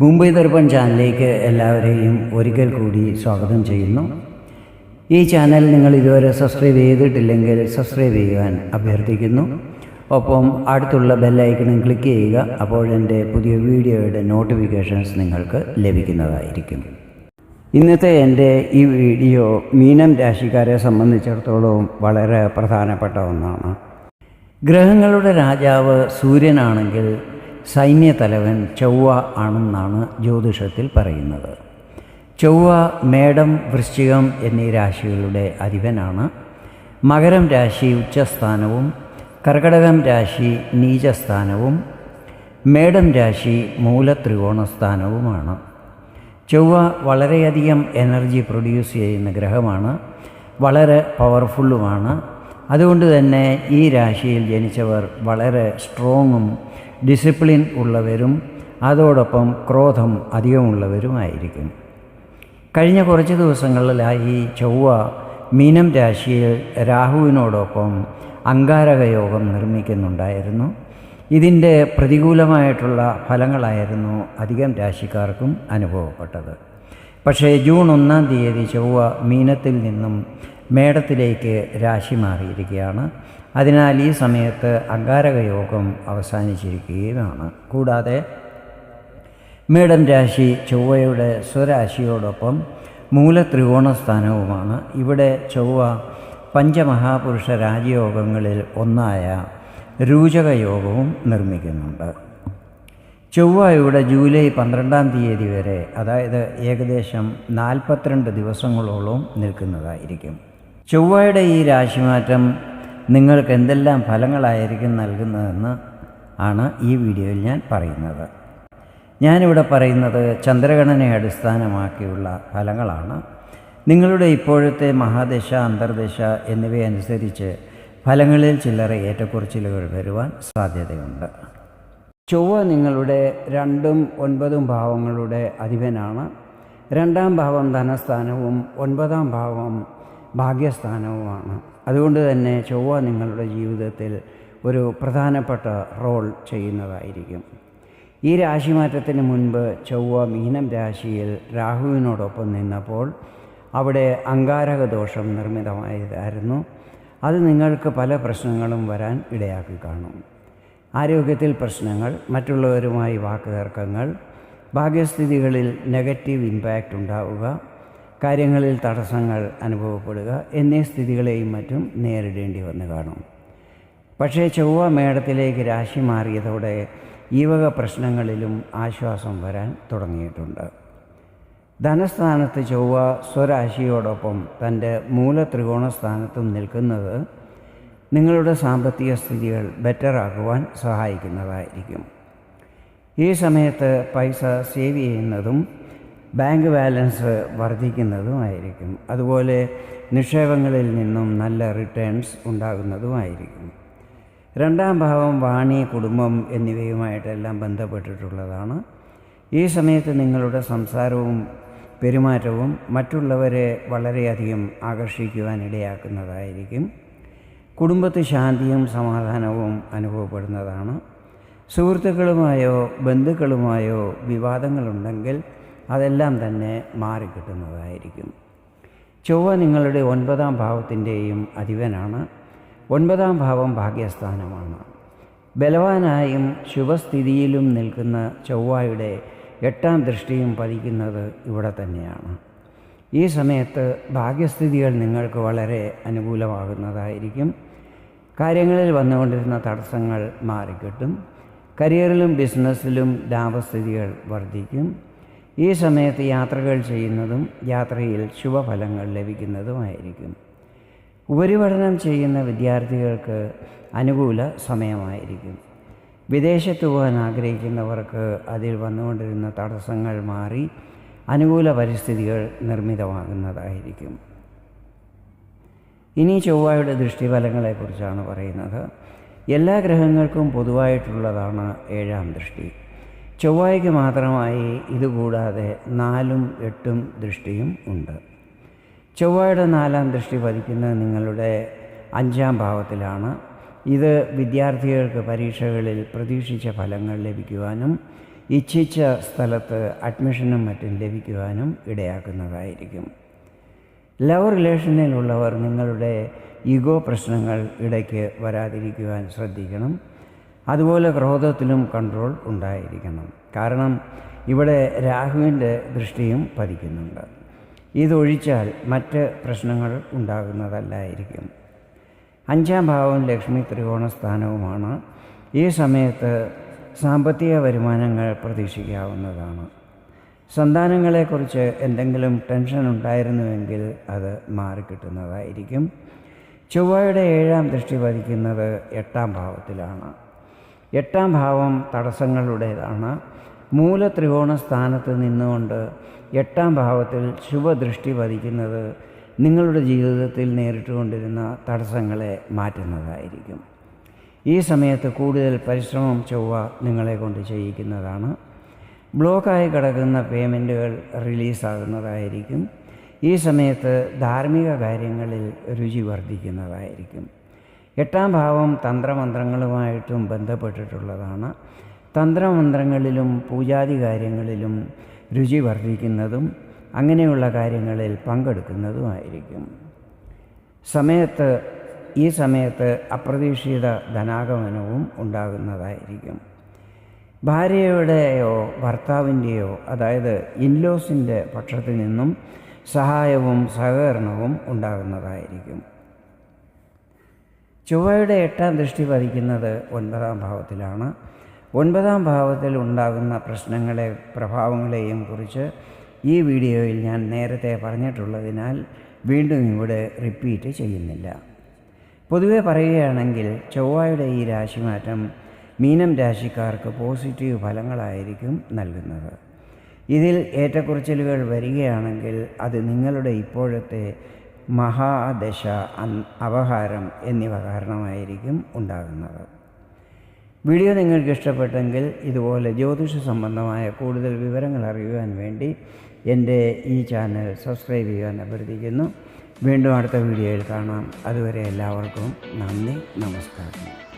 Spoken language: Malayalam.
മുംബൈ ദർപ്പൺ ചാനലിലേക്ക് എല്ലാവരെയും ഒരിക്കൽ കൂടി സ്വാഗതം ചെയ്യുന്നു. ഈ ചാനൽ നിങ്ങൾ ഇതുവരെ സബ്സ്ക്രൈബ് ചെയ്തിട്ടില്ലെങ്കിൽ സബ്സ്ക്രൈബ് ചെയ്യുവാൻ അഭ്യർത്ഥിക്കുന്നു. ഒപ്പം അടുത്തുള്ള ബെല്ലൈക്കണും ക്ലിക്ക് ചെയ്യുക അപ്പോൾ എന്റെ പുതിയ വീഡിയോയുടെ നോട്ടിഫിക്കേഷൻസ് നിങ്ങൾക്ക് ലഭിക്കുന്നതായിരിക്കും. ഇന്നത്തെ എന്റെ ഈ വീഡിയോ മീനം രാശിക്കാരെ സംബന്ധിച്ചിടത്തോളം വളരെ പ്രധാനപ്പെട്ട ഒന്നാണ്. ഗ്രഹങ്ങളുടെ രാജാവ് സൂര്യനാണെങ്കിൽ സൈന്യതലവൻ ചൊവ്വ ആണെന്നാണ് ജ്യോതിഷത്തിൽ പറയുന്നത്. ചൊവ്വ മേടം വൃശ്ചികം എന്നീ രാശികളുടെ അധിപനാണ്. മകരം രാശി ഉച്ചസ്ഥാനവും കർക്കടകം രാശി നീചസ്ഥാനവും മേടം രാശി മൂലത്രികോണസ്ഥാനവുമാണ്. ചൊവ്വ വളരെയധികം എനർജി പ്രൊഡ്യൂസ് ചെയ്യുന്ന ഗ്രഹമാണ്. വളരെ പവർഫുള്ളുമാണ്. അതുകൊണ്ട് തന്നെ ഈ രാശിയിൽ ജനിച്ചവർ വളരെ സ്ട്രോങ്ങും ഡിസിപ്ലിൻ ഉള്ളവരും അതോടൊപ്പം ക്രോധം അധികമുള്ളവരുമായിരിക്കും. കഴിഞ്ഞ കുറച്ച് ദിവസങ്ങളിലായി ചൊവ്വ മീനം രാശിയിൽ രാഹുവിനോടൊപ്പം അങ്കാരക യോഗം നിർമ്മിക്കുന്നുണ്ടായിരുന്നു. ഇതിന്റെ പ്രതികൂലമായിട്ടുള്ള ഫലങ്ങളായിരുന്നു അധികം രാശിക്കാർക്കും അനുഭവപ്പെട്ടത്. പക്ഷേ ജൂൺ ഒന്നാം തീയതി ചൊവ്വ മീനത്തിൽ നിന്നും മേടത്തിലേക്ക് രാശി മാറിയിരിക്കുകയാണ്. അതിനാൽ ഈ സമയത്ത് അങ്കാരക യോഗം അവസാനിച്ചിരിക്കുകയുമാണ് കൂടാതെ മേടം രാശി ചൊവ്വയുടെ സ്വരാശിയോടൊപ്പം മൂലത്രികോണ സ്ഥാനവുമാണ്. ഇവിടെ ചൊവ്വ പഞ്ചമഹാപുരുഷ രാജയോഗങ്ങളിൽ ഒന്നായ രൂചക യോഗവും നിർമ്മിക്കുന്നുണ്ട്. ചൊവ്വ ഇവിടെ ജൂലൈ പന്ത്രണ്ടാം തീയതി വരെ അതായത് ഏകദേശം നാൽപ്പത്തിരണ്ട് ദിവസങ്ങളോളം നിൽക്കുന്നതായിരിക്കും. ചൊവ്വയുടെ ഈ രാശിമാറ്റം നിങ്ങൾക്ക് എന്തെല്ലാം ഫലങ്ങളായിരിക്കും നൽകുന്നതെന്ന് ആണ് ഈ വീഡിയോയിൽ ഞാൻ പറയുന്നത്. ഞാനിവിടെ പറയുന്നത് ചന്ദ്രഗണനയെ അടിസ്ഥാനമാക്കിയുള്ള ഫലങ്ങളാണ്. നിങ്ങളുടെ ഇപ്പോഴത്തെ മഹാദശ അന്തർദശ എന്നിവയനുസരിച്ച് ഫലങ്ങളിൽ ചില്ലറ ഏറ്റക്കുറച്ചിലുകൾ വരുവാൻ സാധ്യതയുണ്ട്. ചൊവ്വ നിങ്ങളുടെ രണ്ടും ഒൻപതും ഭാവങ്ങളുടെ അധിപനാണ്. രണ്ടാം ഭാവം ധനസ്ഥാനവും ഒൻപതാം ഭാവം ഭാഗ്യസ്ഥാനവുമാണ്. അതുകൊണ്ട് തന്നെ ചൊവ്വ നിങ്ങളുടെ ജീവിതത്തിൽ ഒരു പ്രധാനപ്പെട്ട റോൾ ചെയ്യുന്നതായിരിക്കും. ഈ രാശിമാറ്റത്തിന് മുൻപ് ചൊവ്വ മീനം രാശിയിൽ രാഹുവിനോടൊപ്പം നിന്നപ്പോൾ അവിടെ അങ്കാരക ദോഷം നിർമ്മിതമായതായിരുന്നു. അത് നിങ്ങൾക്ക് പല പ്രശ്നങ്ങളും വരാൻ ഇടയാക്കി കാണും. ആരോഗ്യത്തിൽ പ്രശ്നങ്ങൾ മറ്റുള്ളവരുമായി വാക്കുതർക്കങ്ങൾ ഭാഗ്യസ്ഥിതികളിൽ നെഗറ്റീവ് ഇമ്പാക്റ്റ് ഉണ്ടാവുക കാര്യങ്ങളിൽ തടസ്സങ്ങൾ അനുഭവപ്പെടുക എന്നീ സ്ഥിതികളെയും മറ്റും നേരിടേണ്ടി വന്നു കാണും. പക്ഷേ ചൊവ്വ മേടത്തിലേക്ക് രാശി മാറിയതോടെ ഈ വക പ്രശ്നങ്ങളിലും ആശ്വാസം വരാൻ തുടങ്ങിയിട്ടുണ്ട്. ധനസ്ഥാനത്ത് ചൊവ്വ സ്വരാശിയോടൊപ്പം തന്റെ മൂലത്രികോണ സ്ഥാനത്തും നിൽക്കുന്നത് നിങ്ങളുടെ സാമ്പത്തിക സ്ഥിതികൾ ബെറ്ററാക്കുവാൻ സഹായിക്കുന്നതായിരിക്കും. ഈ സമയത്ത് പൈസ സേവ് ചെയ്യുന്നതും ബാങ്ക് ബാലൻസ് വർദ്ധിക്കുന്നതുമായിരിക്കും. അതുപോലെ നിക്ഷേപങ്ങളിൽ നിന്നും നല്ല റിട്ടേൺസ് ഉണ്ടാകുന്നതുമായിരിക്കും. രണ്ടാം ഭാവം വാണി കുടുംബം എന്നിവയുമായിട്ടെല്ലാം ബന്ധപ്പെട്ടിട്ടുള്ളതാണ്. ഈ സമയത്ത് നിങ്ങളുടെ സംസാരവും പെരുമാറ്റവും മറ്റുള്ളവരെ വളരെയധികം ആകർഷിക്കുവാൻ ഇടയാക്കുന്നതായിരിക്കും. ശാന്തിയും സമാധാനവും അനുഭവപ്പെടുന്നതാണ്. സുഹൃത്തുക്കളുമായോ ബന്ധുക്കളുമായോ വിവാദങ്ങളുണ്ടെങ്കിൽ അതെല്ലാം തന്നെ മാറിക്കിട്ടുന്നതായിരിക്കും ചൊവ്വ നിങ്ങളുടെ ഒൻപതാം ഭാവത്തിന്റെയും അധിപനാണ്. ഒൻപതാം ഭാവം ഭാഗ്യസ്ഥാനമാണ്. ബലവാനായും ശുഭസ്ഥിതിയിലും നിൽക്കുന്ന ചൊവ്വയുടെ എട്ടാം ദൃഷ്ടിയും പതിക്കുന്നത് ഇവിടെ തന്നെയാണ്. ഈ സമയത്ത് ഭാഗ്യസ്ഥിതികൾ നിങ്ങൾക്ക് വളരെ അനുകൂലമാകുന്നതായിരിക്കും. കാര്യങ്ങളിൽ വന്നുകൊണ്ടിരുന്ന തടസ്സങ്ങൾ മാറിക്കിട്ടും. കരിയറിലും ബിസിനസ്സിലും ലാഭസ്ഥിതികൾ വർദ്ധിക്കും. ഈ സമയത്ത് യാത്രകൾ ചെയ്യുന്നതും യാത്രയിൽ ശുഭഫലങ്ങൾ ലഭിക്കുന്നതുമായിരിക്കും. ഉപരിപഠനം ചെയ്യുന്ന വിദ്യാർത്ഥികൾക്ക് അനുകൂല സമയമായിരിക്കും. വിദേശത്ത് പോകാൻ ആഗ്രഹിക്കുന്നവർക്ക് അതിൽ വന്നുകൊണ്ടിരുന്ന തടസ്സങ്ങൾ മാറി അനുകൂല പരിസ്ഥിതികൾ നിർമ്മിതമാകുന്നതായിരിക്കും. ഇനി ചൊവ്വയുടെ ദൃഷ്ടിഫലങ്ങളെക്കുറിച്ചാണ് പറയുന്നത്. എല്ലാ ഗ്രഹങ്ങൾക്കും പൊതുവായിട്ടുള്ളതാണ് ഏഴാം ദൃഷ്ടി. ചൊവ്വായ്ക്ക് മാത്രമായി ഇതുകൂടാതെ നാലും എട്ടും ദൃഷ്ടിയും ഉണ്ട്. ചൊവ്വയുടെ നാലാം ദൃഷ്ടി പതിക്കുന്നത് നിങ്ങളുടെ അഞ്ചാം ഭാവത്തിലാണ്. ഇത് വിദ്യാർത്ഥികൾക്ക് പരീക്ഷകളിൽ പ്രതീക്ഷിച്ച ഫലങ്ങൾ ലഭിക്കുവാനും ഇച്ഛിച്ച സ്ഥലത്ത് അഡ്മിഷനും മറ്റും ലഭിക്കുവാനും ഇടയാക്കുന്നതായിരിക്കും. ലവ് റിലേഷനിലുള്ളവർ നിങ്ങളുടെ ഈഗോ പ്രശ്നങ്ങൾ ഇടയ്ക്ക് വരാതിരിക്കുവാൻ ശ്രദ്ധിക്കണം. അതുപോലെ ക്രോധത്തിലും കൺട്രോൾ ഉണ്ടായിരിക്കണം. കാരണം ഇവിടെ രാഹുവിന്റെ ദൃഷ്ടിയും പതിക്കുന്നുണ്ട്. ഇതൊഴിച്ചാൽ മറ്റ് പ്രശ്നങ്ങൾ ഉണ്ടാകുന്നതല്ലായിരിക്കും. അഞ്ചാം ഭാവം ലക്ഷ്മി ത്രികോണ സ്ഥാനവുമാണ്. ഈ സമയത്ത് സാമ്പത്തിക വരുമാനങ്ങൾ പ്രതീക്ഷിക്കാവുന്നതാണ്. സന്താനങ്ങളെക്കുറിച്ച് എന്തെങ്കിലും ടെൻഷൻ ഉണ്ടായിരുന്നുവെങ്കിൽ അത് മാറിക്കിട്ടുന്നതായിരിക്കും. ചൊവ്വയുടെ ഏഴാം ദൃഷ്ടി പതിക്കുന്നത് എട്ടാം ഭാവത്തിലാണ്. എട്ടാം ഭാവം തടസ്സങ്ങളുടേതാണ്. മൂല ത്രികോണ സ്ഥാനത്ത് നിന്നുകൊണ്ട് എട്ടാം ഭാവത്തിൽ ശുഭദൃഷ്ടി പതിക്കുന്നത് നിങ്ങളുടെ ജീവിതത്തിൽ നേരിട്ടുകൊണ്ടിരുന്ന തടസ്സങ്ങളെ മാറ്റുന്നതായിരിക്കും. ഈ സമയത്ത് കൂടുതൽ പരിശ്രമം ചൊവ്വ നിങ്ങളെ കൊണ്ട് ചെയ്യിക്കുന്നതാണ്. ബ്ലോക്കായി കിടക്കുന്ന പേയ്മെന്റുകൾ റിലീസാകുന്നതായിരിക്കും. ഈ സമയത്ത് ധാർമ്മിക കാര്യങ്ങളിൽ രുചി വർദ്ധിക്കുന്നതായിരിക്കും. എട്ടാം ഭാവം തന്ത്രമന്ത്രങ്ങളുമായിട്ടും ബന്ധപ്പെട്ടിട്ടുള്ളതാണ്. തന്ത്രമന്ത്രങ്ങളിലും പൂജാതി കാര്യങ്ങളിലും രുചി വർദ്ധിക്കുന്നതും അങ്ങനെയുള്ള കാര്യങ്ങളിൽ പങ്കെടുക്കുന്നതുമായിരിക്കും. സമയത്ത് ഈ സമയത്ത് അപ്രതീക്ഷിത ധനാഗമനവും ഉണ്ടാകുന്നതായിരിക്കും. ഭാര്യയുടെയോ ഭർത്താവിന്റെയോ അതായത് ഇൻലോസിന്റെ പക്ഷത്തു നിന്നും സഹായവും സഹകരണവും ഉണ്ടാകുന്നതായിരിക്കും. ചൊവ്വയുടെ എട്ടാം ദൃഷ്ടി പതിക്കുന്നത് ഒൻപതാം ഭാവത്തിലാണ്. ഒൻപതാം ഭാവത്തിൽ ഉണ്ടാകുന്ന പ്രശ്നങ്ങളെ പ്രഭാവങ്ങളെയും കുറിച്ച് ഈ വീഡിയോയിൽ ഞാൻ നേരത്തെ പറഞ്ഞിട്ടുള്ളതിനാൽ വീണ്ടും ഇവിടെ റിപ്പീറ്റ് ചെയ്യുന്നില്ല. പൊതുവെ പറയുകയാണെങ്കിൽ ചൊവ്വയുടെ ഈ രാശിമാറ്റം മീനം രാശിക്കാർക്ക് പോസിറ്റീവ് ഫലങ്ങളായിരിക്കും നൽകുന്നത്. ഇതിൽ ഏറ്റക്കുറച്ചിലുകൾ വരികയാണെങ്കിൽ അത് നിങ്ങളുടെ ഇപ്പോഴത്തെ മഹാദശ അപഹാരം എന്നിവ കാരണമായിരിക്കും ഉണ്ടാകുന്നത്. വീഡിയോ നിങ്ങൾക്ക് ഇഷ്ടപ്പെട്ടെങ്കിൽ ഇതുപോലെ ജ്യോതിഷ സംബന്ധമായ കൂടുതൽ വിവരങ്ങൾ അറിയുവാൻ വേണ്ടി എന്റെ ഈ ചാനൽ സബ്സ്ക്രൈബ് ചെയ്യാൻ അഭ്യർത്ഥിക്കുന്നു. വീണ്ടും അടുത്ത വീഡിയോയിൽ കാണാം. അതുവരെ എല്ലാവർക്കും നന്ദി നമസ്കാരം.